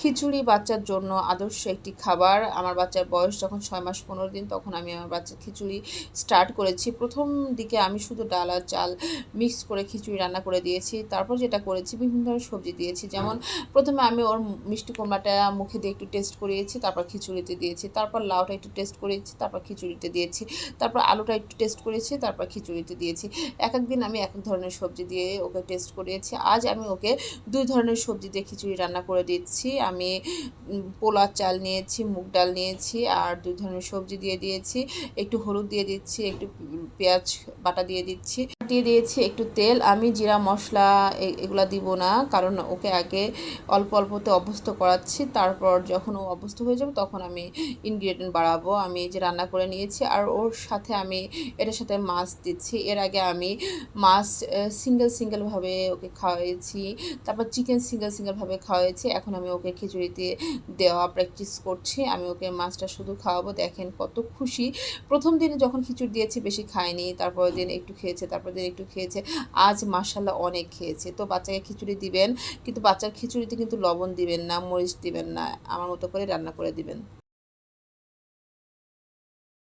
খিচুড়ি বাচ্চার জন্য আদর্শ একটি খাবার। আমার বাচ্চার বয়স যখন ছয় মাস পনেরো দিন, তখন আমি আমার বাচ্চার খিচুড়ি স্টার্ট করেছি। প্রথম দিকে আমি শুধু ডাল আর চাল মিক্স করে খিচুড়ি রান্না করে দিয়েছি। তারপর যেটা করেছি, বিভিন্ন ধরনের সবজি দিয়েছি। যেমন প্রথমে আমি ওর মিষ্টি কুমড়াটা মুখে দিয়ে একটু টেস্ট করিয়েছি, তারপর খিচুড়িতে দিয়েছি। তারপর লাউটা একটু টেস্ট করিয়েছি, তারপর খিচুড়িতে দিয়েছি। তারপর আলুটা একটু টেস্ট করেছি তারপর খিচুড়িতে দিয়েছি। এক এক দিন আমি এক এক ধরনের সবজি দিয়ে ওকে টেস্ট করিয়েছি। আজ আমি ওকে দুই ধরনের সবজি দিয়ে খিচুড়ি রান্না করে দিচ্ছি। আমি পোলার চাল নিয়েছি, মুগ ডাল নিয়েছি, আর দুই ধরনের সবজি দিয়ে দিয়েছি। একটু হলুদ দিয়ে দিচ্ছি, একটু পেঁয়াজ বাটা দিয়ে দিচ্ছি। দিয়ে দিয়েছি একটু তেল। আমি জিরা, মশলা এগুলা দিব না, কারণ ওকে আগে অল্প অল্পতে অভ্যস্ত করাচ্ছি। তারপর যখন ও অভ্যস্ত হয়ে যাবে তখন আমি ইনগ্রিডিয়েন্ট বাড়াবো। আমি যে রান্না করে নিয়েছি, আর ওর সাথে আমি এটার সাথে মাছ দিচ্ছি। এর আগে আমি মাছ সিঙ্গেল সিঙ্গেলভাবে ওকে খাওয়াইছি, তারপর চিকেন সিঙ্গেল সিঙ্গেলভাবে খাওয়াইছি। এখন আমি ওকে খিচুড়িতে দেওয়া প্র্যাকটিস করছি। আমি ওকে মাছটা শুধু খাওয়াবো। দেখেন কত খুশি। প্রথম দিনে যখন খিচুড়ি দিয়েছি, বেশি খায়নি তারপর দিন একটু খেয়েছে তারপর দিন একটু খেয়েছে। আজ মাসাল্লাহ অনেক খেয়েছে। তো বাচ্চাকে খিচুড়ি দিবেন, কিন্তু বাচ্চার খিচুড়িতে কিন্তু লবণ দিবেন না, মরিচ দিবেন না, আমার মতো করে রান্না করে দিবেন।